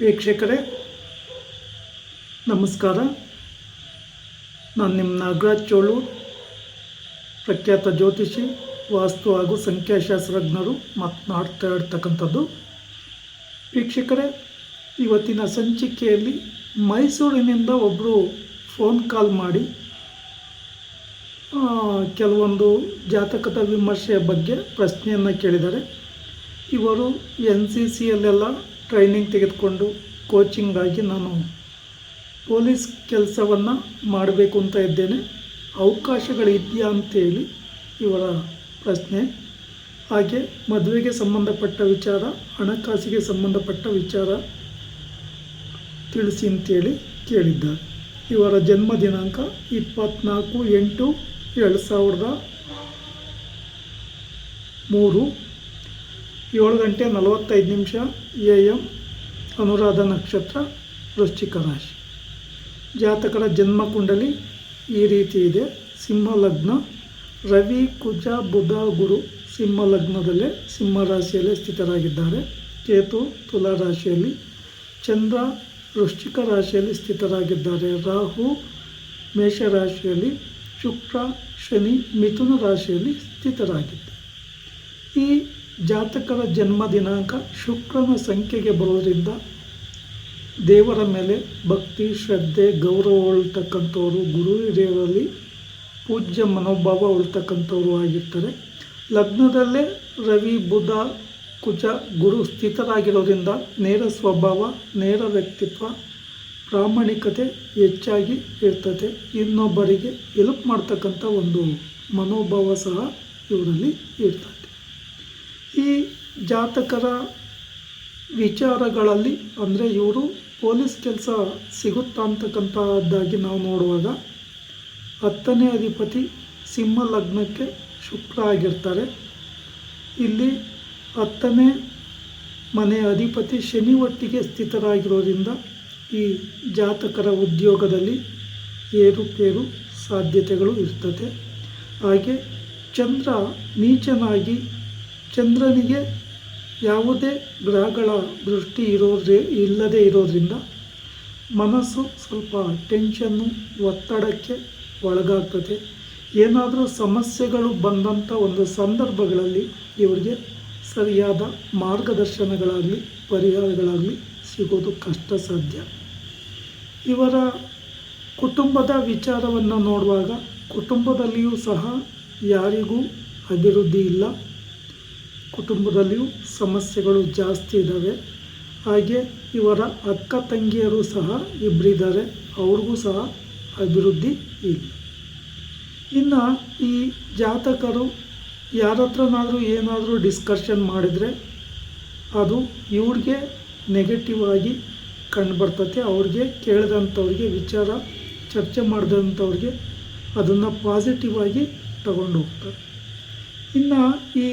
ವೀಕ್ಷಕರೇ, ನಮಸ್ಕಾರ. ನಾನು ನಿಮ್ಮ ನಾಗರಾಜ್ ಚೋಳು, ಪ್ರಖ್ಯಾತ ಜ್ಯೋತಿಷಿ, ವಾಸ್ತು ಹಾಗೂ ಸಂಖ್ಯಾಶಾಸ್ತ್ರಜ್ಞರು ಮಾತನಾಡ್ತಾ ಇರ್ತಕ್ಕಂಥದ್ದು. ವೀಕ್ಷಕರೇ, ಇವತ್ತಿನ ಸಂಚಿಕೆಯಲ್ಲಿ ಮೈಸೂರಿನಿಂದ ಒಬ್ಬರು ಫೋನ್ ಕಾಲ್ ಮಾಡಿ ಕೆಲವೊಂದು ಜಾತಕದ ವಿಮರ್ಶೆಯ ಬಗ್ಗೆ ಪ್ರಶ್ನೆಯನ್ನು ಕೇಳಿದ್ದಾರೆ. ಇವರು ಎನ್ ಸಿ ಸಿಯಲ್ಲೆಲ್ಲ ಟ್ರೈನಿಂಗ್ ತೆಗೆದುಕೊಂಡು ಕೋಚಿಂಗ್ ಆಗಿ ನಾನು ಪೊಲೀಸ್ ಕೆಲಸವನ್ನು ಮಾಡಬೇಕು ಅಂತ ಇದ್ದೇನೆ. ಅವಕಾಶಗಳಿದೆಯಾ ಅಂತೇಳಿ ಇವರ ಪ್ರಶ್ನೆ. ಹಾಗೆ ಮದುವೆಗೆ ಸಂಬಂಧಪಟ್ಟ ವಿಚಾರ, ಹಣಕಾಸಿಗೆ ಸಂಬಂಧಪಟ್ಟ ವಿಚಾರ ತಿಳಿಸಿ ಅಂತೇಳಿ ಕೇಳಿದ್ದಾರೆ ಇವರ ಜನ್ಮ ದಿನಾಂಕ ಇಪ್ಪತ್ತ್ನಾಲ್ಕು ಎಂಟು ಎರಡು ಸಾವಿರದ ಮೂರು. ಏಳು ಗಂಟೆ ನಲವತ್ತೈದು ನಿಮಿಷ ಎ ಎಂ ಅನುರಾಧ ನಕ್ಷತ್ರ ವೃಶ್ಚಿಕ ರಾಶಿ. ಜಾತಕರ ಜನ್ಮ ಕುಂಡಲಿ ಈ ರೀತಿ ಇದೆ. ಸಿಂಹ ಲಗ್ನ ರವಿ, ಕುಜ, ಬುಧ, ಗುರು ಸಿಂಹ ಲಗ್ನದಲ್ಲೇ ಸಿಂಹ ರಾಶಿಯಲ್ಲೇ ಸ್ಥಿತರಾಗಿದ್ದಾರೆ. ಕೇತು ತುಲಾ ರಾಶಿಯಲ್ಲಿ ಚಂದ್ರ ವೃಶ್ಚಿಕ ರಾಶಿಯಲ್ಲಿ ಸ್ಥಿತರಾಗಿದ್ದಾರೆ. ರಾಹು ಮೇಷರಾಶಿಯಲ್ಲಿ ಶುಕ್ರ, ಶನಿ, ಮಿಥುನ ರಾಶಿಯಲ್ಲಿ ಸ್ಥಿತರಾಗಿದ್ದಾರೆ. ಈ ಜಾತಕರ ಜನ್ಮ ದಿನಾಂಕ ಶುಕ್ರನ ಸಂಖ್ಯೆಗೆ ಬರೋದ್ರಿಂದ ದೇವರ ಮೇಲೆ ಭಕ್ತಿ, ಶ್ರದ್ಧೆ, ಗೌರವ ಉಳ್ತಕ್ಕಂಥವ್ರು ಗುರು ಹಿರಿಯರಲ್ಲಿ ಪೂಜ್ಯ ಮನೋಭಾವ ಉಳ್ತಕ್ಕಂಥವ್ರು ಆಗಿರ್ತಾರೆ. ಲಗ್ನದಲ್ಲೇ ರವಿ, ಬುಧ, ಕುಜ, ಗುರು ಸ್ಥಿತರಾಗಿರೋದ್ರಿಂದ ನೇರ ಸ್ವಭಾವ, ನೇರ ವ್ಯಕ್ತಿತ್ವ, ಪ್ರಾಮಾಣಿಕತೆ ಹೆಚ್ಚಾಗಿ ಇರ್ತದೆ. ಇನ್ನೊಬ್ಬರಿಗೆ ಹೆಲ್ಪ್ ಮಾಡ್ತಕ್ಕಂಥ ಒಂದು ಮನೋಭಾವ ಸಹ ಇವರಲ್ಲಿ ಇರ್ತದೆ. ಈ ಜಾತಕರ ವಿಚಾರಗಳಲ್ಲಿ ಅಂದರೆ ಇವರು ಪೊಲೀಸ್ ಕೆಲಸ ಸಿಗುತ್ತಾ ಅಂತಕ್ಕಂಥದ್ದಾಗಿ ನಾವು ನೋಡುವಾಗ ಹತ್ತನೇ ಅಧಿಪತಿ ಸಿಂಹ ಲಗ್ನಕ್ಕೆ ಶುಕ್ರ ಆಗಿರ್ತಾರೆ. ಇಲ್ಲಿ ಹತ್ತನೇ ಮನೆ ಅಧಿಪತಿ ಶನಿ ಒಟ್ಟಿಗೆ ಸ್ಥಿತರಾಗಿರೋದ್ರಿಂದ ಈ ಜಾತಕರ ಉದ್ಯೋಗದಲ್ಲಿ ಏರುಪೇರು ಸಾಧ್ಯತೆಗಳು ಇರ್ತದೆ. ಹಾಗೆ ಚಂದ್ರ ನೀಚನಾಗಿ ಚಂದ್ರನಿಗೆ ಯಾವುದೇ ಗ್ರಹಗಳ ದೃಷ್ಟಿ ಇರೋದ್ರೆ ಇಲ್ಲದೆ ಇರೋದ್ರಿಂದ ಮನಸ್ಸು ಸ್ವಲ್ಪ ಟೆನ್ಷನ್ನು ಒತ್ತಡಕ್ಕೆ ಒಳಗಾಗ್ತದೆ. ಏನಾದರೂ ಸಮಸ್ಯೆಗಳು ಬಂದಂಥ ಒಂದು ಸಂದರ್ಭಗಳಲ್ಲಿ ಇವರಿಗೆ ಸರಿಯಾದ ಮಾರ್ಗದರ್ಶನಗಳಾಗಲಿ, ಪರಿಹಾರಗಳಾಗಲಿ ಸಿಗೋದು ಕಷ್ಟ ಸಾಧ್ಯ. ಇವರ ಕುಟುಂಬದ ವಿಚಾರವನ್ನು ನೋಡುವಾಗ ಕುಟುಂಬದಲ್ಲಿಯೂ ಸಹ ಯಾರಿಗೂ ಅಭಿವೃದ್ಧಿ ಇಲ್ಲ. ಕುಟುಂಬದಲ್ಲಿಯೂ ಸಮಸ್ಯೆಗಳು ಜಾಸ್ತಿ ಇದ್ದಾವೆ. ಹಾಗೆ ಇವರ ಅಕ್ಕ ತಂಗಿಯರು ಸಹ ಇಬ್ಬರಿದ್ದಾರೆ ಅವ್ರಿಗೂ ಸಹ ಅಭಿವೃದ್ಧಿ ಇಲ್ಲ. ಇನ್ನು ಈ ಜಾತಕರು ಯಾರ ಹತ್ರನಾದರೂ ಏನಾದರೂ ಡಿಸ್ಕಷನ್ ಮಾಡಿದರೆ ಅದು ಇವ್ರಿಗೆ ನೆಗೆಟಿವ್ ಆಗಿ ಕಂಡುಬರ್ತತೆ. ಅವ್ರಿಗೆ ಕೇಳಿದಂಥವ್ರಿಗೆ ವಿಚಾರ, ಚರ್ಚೆ ಮಾಡಿದಂಥವ್ರಿಗೆ ಅದನ್ನು ಪಾಸಿಟಿವ್ ಆಗಿ ತಗೊಂಡು ಹೋಗ್ತಾರೆ ಇನ್ನು ಈ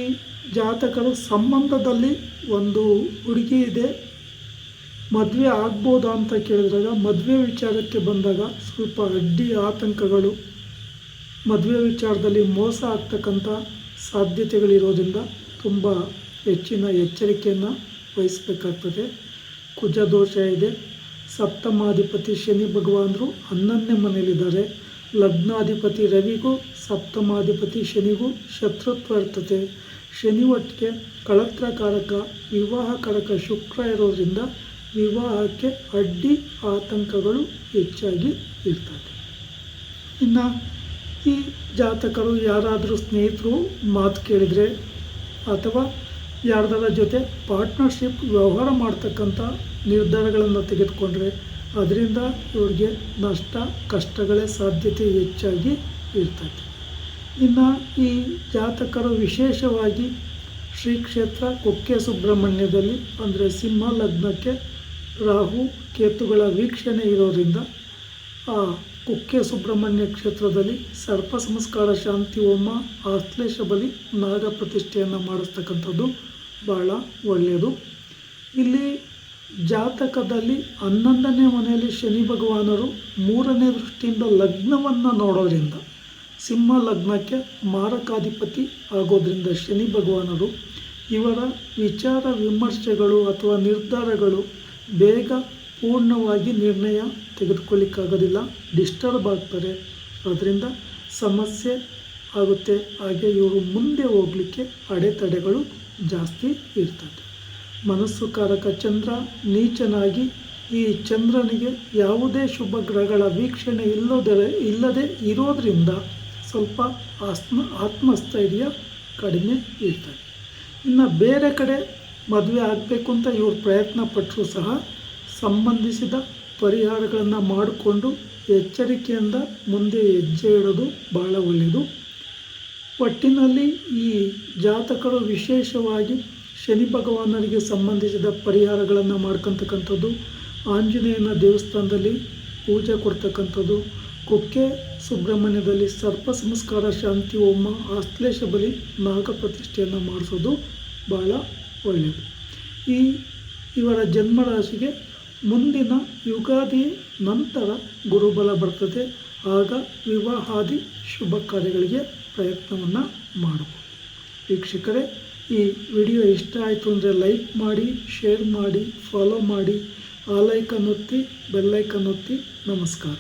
ಜಾತಕರು ಸಂಬಂಧದಲ್ಲಿ ಒಂದು ಹುಡುಗಿ ಇದೆ. ಮದುವೆ ಆಗ್ಬೋದಾ ಅಂತ ಕೇಳಿದಾಗ, ಮದುವೆ ವಿಚಾರಕ್ಕೆ ಬಂದಾಗ ಸ್ವಲ್ಪ ಅಡ್ಡಿ ಆತಂಕಗಳು, ಮದುವೆ ವಿಚಾರದಲ್ಲಿ ಮೋಸ ಆಗ್ತಕ್ಕಂಥ ಸಾಧ್ಯತೆಗಳಿರೋದ್ರಿಂದ ತುಂಬ ಹೆಚ್ಚಿನ ಎಚ್ಚರಿಕೆಯನ್ನು ವಹಿಸಬೇಕಾಗ್ತದೆ. ಕುಜ ದೋಷ ಇದೆ. ಸಪ್ತಮಾಧಿಪತಿ ಶನಿ ಭಗವಾನರು ಹನ್ನೊಂದನೇ ಮನೆಯಲ್ಲಿದ್ದಾರೆ. ಲಗ್ನಾಧಿಪತಿ ರವಿಗೂ, ಸಪ್ತಮಾಧಿಪತಿ ಶನಿಗೂ ಶತ್ರುತ್ವ ಇರ್ತದೆ. ಶನಿ ಒಟ್ಟಿಗೆ ಕಳತ್ರಕಾರಕ ವಿವಾಹಕಾರಕ ಶುಕ್ರ ಇರೋದ್ರಿಂದ ವಿವಾಹಕ್ಕೆ ಅಡ್ಡಿ ಆತಂಕಗಳು ಹೆಚ್ಚಾಗಿ ಇರ್ತದೆ. ಇನ್ನು ಈ ಜಾತಕರು ಯಾರಾದರೂ ಸ್ನೇಹಿತರು ಮಾತು ಕೇಳಿದರೆ ಅಥವಾ ಯಾರ್ದಾರ ಜೊತೆ ಪಾರ್ಟ್ನರ್ಶಿಪ್ ವ್ಯವಹಾರ ಮಾಡ್ತಕ್ಕಂಥ ನಿರ್ಧಾರಗಳನ್ನು ತೆಗೆದುಕೊಂಡ್ರೆ ಅದರಿಂದ ಇವ್ರಿಗೆ ನಷ್ಟ, ಕಷ್ಟಗಳೇ ಸಾಧ್ಯತೆ ಹೆಚ್ಚಾಗಿ ಇರ್ತದೆ. ಇನ್ನು ಈ ಜಾತಕರು ವಿಶೇಷವಾಗಿ ಶ್ರೀ ಕ್ಷೇತ್ರ ಕುಕ್ಕೆ ಸುಬ್ರಹ್ಮಣ್ಯದಲ್ಲಿ, ಅಂದರೆ ಸಿಂಹ ಲಗ್ನಕ್ಕೆ ರಾಹು ಕೇತುಗಳ ವೀಕ್ಷಣೆ ಇರೋದರಿಂದ ಆ ಕುಕ್ಕೆ ಸುಬ್ರಹ್ಮಣ್ಯ ಕ್ಷೇತ್ರದಲ್ಲಿ ಸರ್ಪ ಸಂಸ್ಕಾರ ಶಾಂತಿ ಹೋಮ ಆಶ್ಲೇಷ ಬಲಿ ನಾಗ ಪ್ರತಿಷ್ಠೆಯನ್ನು ಮಾಡಿಸ್ತಕ್ಕಂಥದ್ದು ಭಾಳ ಒಳ್ಳೆಯದು. ಇಲ್ಲಿ ಜಾತಕದಲ್ಲಿ ಹನ್ನೊಂದನೇ ಮನೆಯಲ್ಲಿ ಶನಿ ಭಗವಾನರು ಮೂರನೇ ದೃಷ್ಟಿಯಿಂದ ಲಗ್ನವನ್ನು ನೋಡೋದ್ರಿಂದ ಸಿಂಹ ಲಗ್ನಕ್ಕೆ ಮಾರಕಾಧಿಪತಿ ಆಗೋದ್ರಿಂದ ಶನಿ ಭಗವಾನರು ಇವರ ವಿಚಾರ ವಿಮರ್ಶೆಗಳು ಅಥವಾ ನಿರ್ಧಾರಗಳು ಬೇಗ ಪೂರ್ಣವಾಗಿ ನಿರ್ಣಯ ತೆಗೆದುಕೊಳ್ಳಿಕ್ಕಾಗೋದಿಲ್ಲ, ಡಿಸ್ಟರ್ಬ್ ಆಗ್ತಾರೆ. ಅದರಿಂದ ಸಮಸ್ಯೆ ಆಗುತ್ತೆ. ಹಾಗೆ ಇವರು ಮುಂದೆ ಹೋಗಲಿಕ್ಕೆ ಅಡೆತಡೆಗಳು ಜಾಸ್ತಿ ಇರ್ತದೆ. ಮನಸ್ಸು ಕಾರಕ ಚಂದ್ರ ನೀಚನಾಗಿ ಈ ಚಂದ್ರನಿಗೆ ಯಾವುದೇ ಶುಭ ಗ್ರಹಗಳ ವೀಕ್ಷಣೆ ಇಲ್ಲದರೆ ಇಲ್ಲದೆ ಇರೋದರಿಂದ ಸ್ವಲ್ಪ ಆತ್ಮ ಆತ್ಮಸ್ಥೈರ್ಯ ಕಡಿಮೆ ಇರ್ತದೆ. ಇನ್ನು ಬೇರೆ ಕಡೆ ಮದುವೆ ಆಗಬೇಕು ಅಂತ ಇವರು ಪ್ರಯತ್ನ ಪಟ್ಟರೂ ಸಹ ಸಂಬಂಧಿಸಿದ ಪರಿಹಾರಗಳನ್ನು ಮಾಡಿಕೊಂಡು ಎಚ್ಚರಿಕೆಯಿಂದ ಮುಂದೆ ಹೆಜ್ಜೆ ಇಡೋದು ಬಹಳ ಒಳ್ಳೆಯದು. ಒಟ್ಟಿನಲ್ಲಿ ಈ ಜಾತಕರು ವಿಶೇಷವಾಗಿ ಶನಿ ಭಗವಾನರಿಗೆ ಸಂಬಂಧಿಸಿದ ಪರಿಹಾರಗಳನ್ನು ಮಾಡ್ಕೊತಕ್ಕಂಥದ್ದು, ಆಂಜನೇಯನ ದೇವಸ್ಥಾನದಲ್ಲಿ ಪೂಜೆ ಕೊಡ್ತಕ್ಕಂಥದ್ದು ಕುಕ್ಕೆ ಸುಬ್ರಹ್ಮಣ್ಯದಲ್ಲಿ ಸರ್ಪ ಸಂಸ್ಕಾರ ಶಾಂತಿ ಹೋಮ ಆಶ್ಲೇಷ ಬಲಿ ನಾಗ ಪ್ರತಿಷ್ಠೆಯನ್ನು ಮಾಡಿಸೋದು ಬಹಳ ಒಳ್ಳೆಯದು. ಈ ಇವರ ಜನ್ಮರಾಶಿಗೆ ಮುಂದಿನ ಯುಗಾದಿ ನಂತರ ಗುರುಬಲ ಬರ್ತದೆ. ಆಗ ವಿವಾಹಾದಿ ಶುಭ ಕಾರ್ಯಗಳಿಗೆ ಪ್ರಯತ್ನವನ್ನು ಮಾಡಬಹುದು ವೀಕ್ಷಕರೇ, ಈ ವಿಡಿಯೋ ಇಷ್ಟ ಆಯಿತು ಅಂದರೆ ಲೈಕ್ ಮಾಡಿ, ಶೇರ್ ಮಾಡಿ, ಫಾಲೋ ಮಾಡಿ, ಆ ಲೈಕನ್ ಒತ್ತಿ ಬೆಲ್ಲೈಕನ್ ಒತ್ತಿ, ನಮಸ್ಕಾರ.